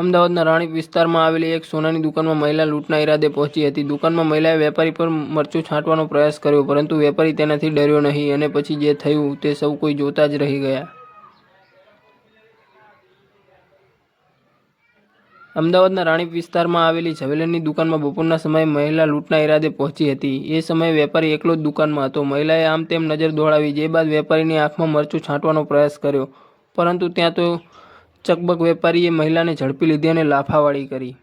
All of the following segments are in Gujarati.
અમદાવાદના રાણીપ વિસ્તારમાં આવેલી એક સોનાની દુકાનમાં મહિલા લૂંટના ઈરાદે પહોંચી હતી. દુકાનમાં મહિલાએ વેપારી પર મરચું છાંટવાનો પ્રયાસ કર્યો, પરંતુ વેપારી તેનાથી ડર્યો નહીં અને પછી જે થયું તે સૌ કોઈ જોતા જ રહી ગયા. અમદાવાદના રાણીપ વિસ્તારમાં આવેલી ઝવેલરની દુકાનમાં બપોરના સમયે મહિલા લૂંટના ઈરાદે પહોંચી હતી. એ સમયે વેપારી એકલો જ દુકાનમાં હતો. મહિલાએ આમ તેમ નજર દોડાવી, જે બાદ વેપારીની આંખમાં મરચું છાંટવાનો પ્રયાસ કર્યો. પરંતુ ત્યાં તો ચકબક વેપારીએ મહિલાને ઝડપી લીધી અને લાફાવાળી કરી.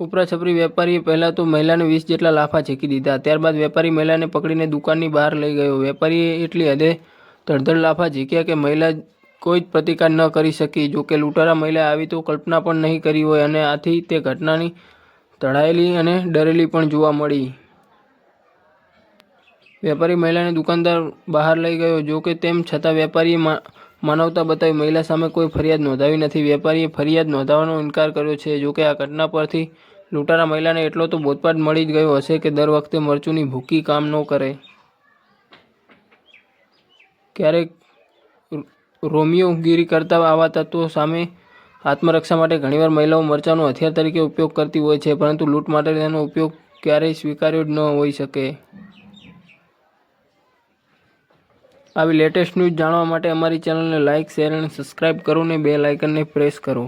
ઉપરાછપરી વેપારીએ પહેલાં તો મહિલાને વીસ જેટલા લાફા ઝેકી દીધા. ત્યારબાદ વેપારી મહિલાને પકડીને દુકાનની બહાર લઈ ગયો. વેપારીએ એટલી હદે ધડધડ લાફા ઝીક્યા કે મહિલા કોઈ જ પ્રતિકાર ન કરી શકી. જોકે લૂંટારા મહિલાએ આવી તો કલ્પના પણ નહીં કરી હોય અને આથી તે ઘટનાની તળાયેલી અને ડરેલી પણ જોવા મળી. વેપારી મહિલાને દુકાનદાર બહાર લઈ ગયો. જો કે તેમ છતાં વેપારીએ માનવતા બતાવી મહિલા સામે કોઈ ફરિયાદ નોંધાવી નથી. વેપારીએ ફરિયાદ નોંધાવવાનો ઇનકાર કર્યો છે. જોકે આ ઘટના પરથી લૂંટારા મહિલાને એટલો તો બોધપાઠ મળી જ ગયો હશે કે દર વખતે મરચુંની ભૂકી કામ ન કરે. ક્યારેક રોમિયોગીરી કરતા આવા તત્વો સામે આત્મરક્ષા માટે ઘણીવાર મહિલાઓ મરચાંનો હથિયાર તરીકે ઉપયોગ કરતી હોય છે, પરંતુ લૂંટ માટે તેનો ઉપયોગ ક્યારેય સ્વીકાર્યો જ ન હોઈ શકે. આવી લેટેસ્ટ ન્યૂઝ જાણવા માટે અમારી ચેનલને લાઇક, શેર અને સબસ્ક્રાઇબ કરો અને બે લાઇકનને પ્રેસ કરો.